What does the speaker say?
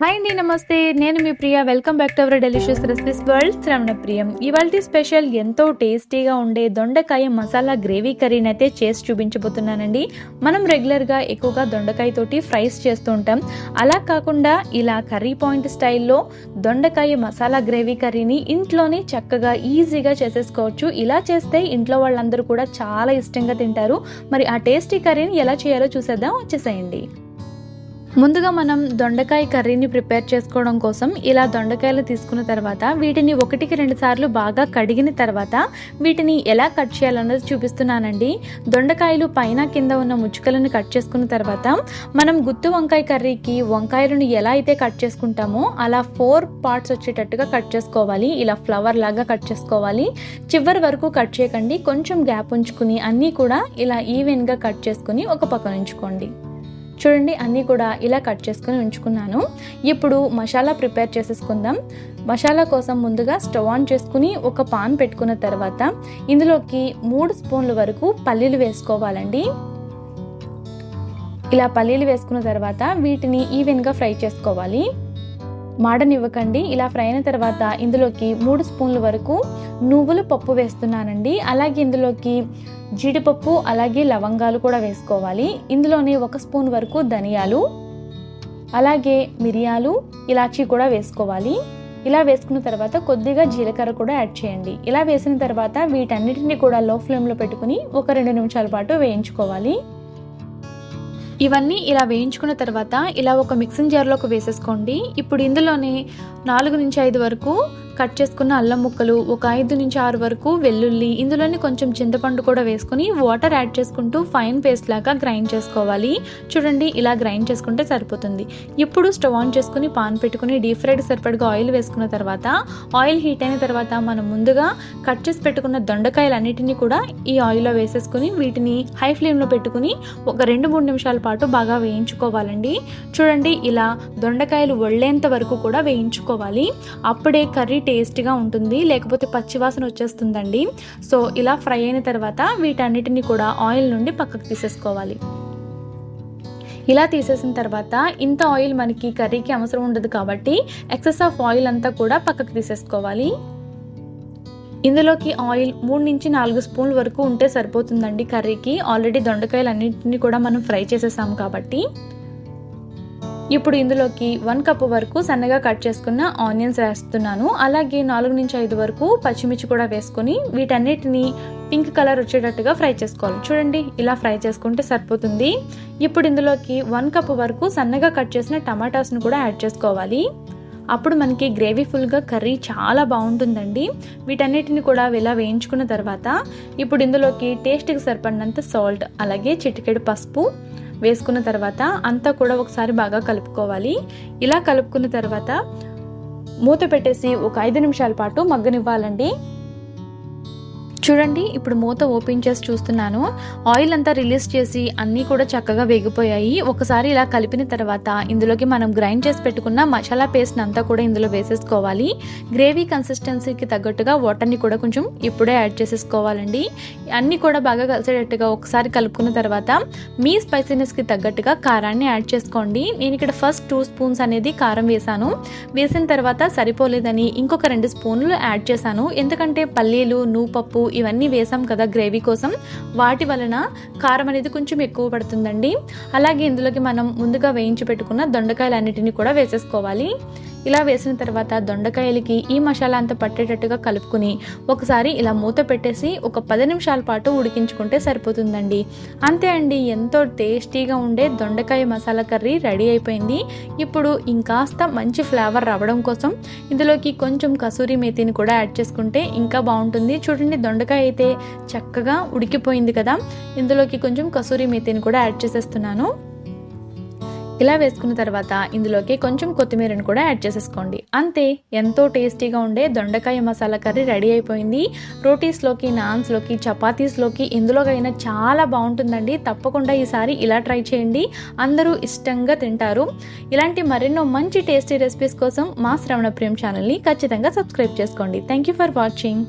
Hi అండి నమస్తే. నేను మీ Priya. Welcome back to our delicious recipes world Shravana Priyam ఇవాళ స్పెషల్ ఎంతో టేస్టీగా ఉండే దొండకాయ మసాలా గ్రేవీ కర్రీని అయితే చేసి చూపించబోతున్నానండి. మనం రెగ్యులర్గా ఎక్కువగా దొండకాయతోటి ఫ్రైస్ చేస్తూ ఉంటాం. అలా కాకుండా ఇలా కర్రీ పాయింట్ స్టైల్లో దొండకాయ మసాలా గ్రేవీ కర్రీని ఇంట్లోనే చక్కగా ఈజీగా చేసేసుకోవచ్చు. ఇలా చేస్తే ఇంట్లో వాళ్ళందరూ కూడా చాలా ఇష్టంగా తింటారు. మరి ఆ టేస్టీ కర్రీని ఎలా చేయాలో చూసేద్దాం. వచ్చేసేయండి. ముందుగా మనం దొండకాయ కర్రీని ప్రిపేర్ చేసుకోవడం కోసం ఇలా దొండకాయలు తీసుకున్న తర్వాత వీటిని ఒకటికి రెండు సార్లు బాగా కడిగిన తర్వాత వీటిని ఎలా కట్ చేయాలన్నది చూపిస్తున్నానండి. దొండకాయలు పైన కింద ఉన్న ముచ్చుకలను కట్ చేసుకున్న తర్వాత మనం గుత్తు వంకాయ కర్రీకి వంకాయలను ఎలా అయితే కట్ చేసుకుంటామో అలా ఫోర్ పార్ట్స్ వచ్చేటట్టుగా కట్ చేసుకోవాలి. ఇలా ఫ్లవర్ లాగా కట్ చేసుకోవాలి. చివరి వరకు కట్ చేయకండి. కొంచెం గ్యాప్ ఉంచుకుని అన్నీ కూడా ఇలా ఈవెన్గా కట్ చేసుకుని ఒక పక్కన ఉంచుకోండి. చూడండి అన్నీ కూడా ఇలా కట్ చేసుకుని ఉంచుకున్నాను. ఇప్పుడు మసాలా ప్రిపేర్ చేసేసుకుందాం. మసాలా కోసం ముందుగా స్టవ్ ఆన్ చేసుకుని ఒక పాన్ పెట్టుకున్న తర్వాత ఇందులోకి మూడు స్పూన్ల వరకు పల్లీలు వేసుకోవాలండి. ఇలా పల్లీలు వేసుకున్న తర్వాత వీటిని ఈవెన్గా ఫ్రై చేసుకోవాలి. మాడనివ్వకండి. ఇలా ఫ్రై అయిన తర్వాత ఇందులోకి మూడు స్పూన్ల వరకు నువ్వులు పప్పు వేస్తున్నానండి. అలాగే ఇందులోకి జీడిపప్పు అలాగే లవంగాలు కూడా వేసుకోవాలి. ఇందులోనే ఒక స్పూన్ వరకు ధనియాలు అలాగే మిరియాలు ఇలాచీ కూడా వేసుకోవాలి. ఇలా వేసుకున్న తర్వాత కొద్దిగా జీలకర్ర కూడా యాడ్ చేయండి. ఇలా వేసిన తర్వాత వీటన్నిటిని కూడా లో ఫ్లేమ్లో పెట్టుకుని ఒక రెండు నిమిషాల పాటు వేయించుకోవాలి. ఇవన్నీ ఇలా వేయించుకున్న తర్వాత ఇలా ఒక మిక్సింగ్ జార్లోకి వేసేసుకోండి. ఇప్పుడు ఇందులోనే నాలుగు నుంచి ఐదు వరకు కట్ చేసుకున్న అల్లం ముక్కలు ఒక ఐదు నుంచి ఆరు వరకు వెల్లుల్లి ఇందులోనే కొంచెం చింతపండు కూడా వేసుకుని వాటర్ యాడ్ చేసుకుంటూ ఫైన్ పేస్ట్ లాగా గ్రైండ్ చేసుకోవాలి. చూడండి ఇలా గ్రైండ్ చేసుకుంటే సరిపోతుంది. ఇప్పుడు స్టవ్ ఆన్ చేసుకుని పాన్ పెట్టుకుని డీప్ ఫ్రైడ్ సరిపడగా ఆయిల్ వేసుకున్న తర్వాత ఆయిల్ హీట్ అయిన తర్వాత మనం ముందుగా కట్ చేసి పెట్టుకున్న దొండకాయలన్నిటినీ కూడా ఈ ఆయిల్లో వేసేసుకుని వీటిని హై ఫ్లేమ్లో పెట్టుకుని ఒక రెండు మూడు నిమిషాల పాటు బాగా వేయించుకోవాలండి. చూడండి ఇలా దొండకాయలు ఒళ్ళేంత వరకు కూడా వేయించుకోవాలి. అప్పుడే కర్రీ టేస్ట్గా ఉంటుంది లేకపోతే పచ్చివాసన వచ్చేస్తుందండి. సో ఇలా ఫ్రై అయిన తర్వాత వీటన్నిటిని కూడా ఆయిల్ నుండి పక్కకు తీసేసుకోవాలి. ఇలా తీసేసిన తర్వాత ఇంత ఆయిల్ మనకి కర్రీకి అవసరం ఉండదు కాబట్టి ఎక్సెస్ ఆఫ్ ఆయిల్ అంతా కూడా పక్కకు తీసేసుకోవాలి. ఇందులోకి ఆయిల్ మూడు నుంచి నాలుగు స్పూన్ల వరకు ఉంటే సరిపోతుందండి కర్రీకి. ఆల్రెడీ దొండకాయలు అన్నింటినీ కూడా మనం ఫ్రై చేసేసాము కాబట్టి. ఇప్పుడు ఇందులోకి వన్ కప్ వరకు సన్నగా కట్ చేసుకున్న ఆనియన్స్ వేస్తున్నాను. అలాగే నాలుగు నుంచి ఐదు వరకు పచ్చిమిర్చి కూడా వేసుకొని వీటన్నిటిని పింక్ కలర్ వచ్చేటట్టుగా ఫ్రై చేసుకోవాలి. చూడండి ఇలా ఫ్రై చేసుకుంటే సరిపోతుంది. ఇప్పుడు ఇందులోకి వన్ కప్ వరకు సన్నగా కట్ చేసిన టమాటాస్ను కూడా యాడ్ చేసుకోవాలి. అప్పుడు మనకి గ్రేవీ ఫుల్గా కర్రీ చాలా బాగుంటుందండి. వీటన్నిటిని కూడా ఇలా వేయించుకున్న తర్వాత ఇప్పుడు ఇందులోకి టేస్ట్కి సరిపడినంత సాల్ట్ అలాగే చిటికెడు పసుపు వేసుకున్న తర్వాత అంతా కూడా ఒకసారి బాగా కలుపుకోవాలి. ఇలా కలుపుకున్న తర్వాత మూత పెట్టేసి ఒక ఐదు నిమిషాల పాటు మగ్గనివ్వాలండి. చూడండి ఇప్పుడు మూత ఓపెన్ చేసి చూస్తున్నాను. ఆయిల్ అంతా రిలీజ్ చేసి అన్నీ కూడా చక్కగా వేగిపోయాయి. ఒకసారి ఇలా కలిపిన తర్వాత ఇందులోకి మనం గ్రైండ్ చేసి పెట్టుకున్న మసాలా పేస్ట్ అంతా కూడా ఇందులో వేసేసుకోవాలి. గ్రేవీ కన్సిస్టెన్సీకి తగ్గట్టుగా వాటర్ని కూడా కొంచెం ఇప్పుడే యాడ్ చేసేసుకోవాలండి. అన్నీ కూడా బాగా కలిసేటట్టుగా ఒకసారి కలుపుకున్న తర్వాత మీ స్పైసీనెస్కి తగ్గట్టుగా కారాన్ని యాడ్ చేసుకోండి. నేను ఇక్కడ ఫస్ట్ టూ స్పూన్స్ అనేది కారం వేసాను వేసిన తర్వాత సరిపోలేదని ఇంకొక రెండు స్పూన్లు యాడ్ చేశాను. ఎందుకంటే పల్లీలు నూపప్పు ఇవన్నీ వేసాం కదా గ్రేవీ కోసం. వాటి వలన కారం అనేది కొంచెం ఎక్కువ పడుతుందండి. అలాగే ఇందులోకి మనం ముందుగా వేయించి పెట్టుకున్న దొండకాయలన్నిటిని కూడా వేసేసుకోవాలి. ఇలా వేసిన తర్వాత దొండకాయలకి ఈ మసాలా అంతా పట్టేటట్టుగా కలుపుకుని ఒకసారి ఇలా మూత పెట్టేసి ఒక పది నిమిషాల పాటు ఉడికించుకుంటే సరిపోతుందండి. అంతే అండి ఎంతో టేస్టీగా ఉండే దొండకాయ మసాలా కర్రీ రెడీ అయిపోయింది. ఇప్పుడు ఇంకాస్త మంచి ఫ్లేవర్ రావడం కోసం ఇందులోకి కొంచెం కసూరి మేతిని కూడా యాడ్ చేసుకుంటే ఇంకా బాగుంటుంది. చూడండి దొండకాయ అయితే చక్కగా ఉడికిపోయింది కదా. ఇందులోకి కొంచెం కసూరి మేతిని కూడా యాడ్ చేసేస్తున్నాను. ఇలా వేసుకున్న తర్వాత ఇందులోకి కొంచెం కొత్తిమీరను కూడా యాడ్ చేసేసుకోండి. అంతే ఎంతో టేస్టీగా ఉండే దొండకాయ మసాలా కర్రీ రెడీ అయిపోయింది. రోటీస్లోకి నాన్స్లోకి చపాతీస్లోకి ఎందులోకైనా చాలా బాగుంటుందండి. తప్పకుండా ఈసారి ఇలా ట్రై చేయండి. అందరూ ఇష్టంగా తింటారు. ఇలాంటి మరెన్నో మంచి టేస్టీ రెసిపీస్ కోసం మా శ్రవణ ప్రేమ్ ఛానల్ని ఖచ్చితంగా సబ్స్క్రైబ్ చేసుకోండి. Thank you for watching.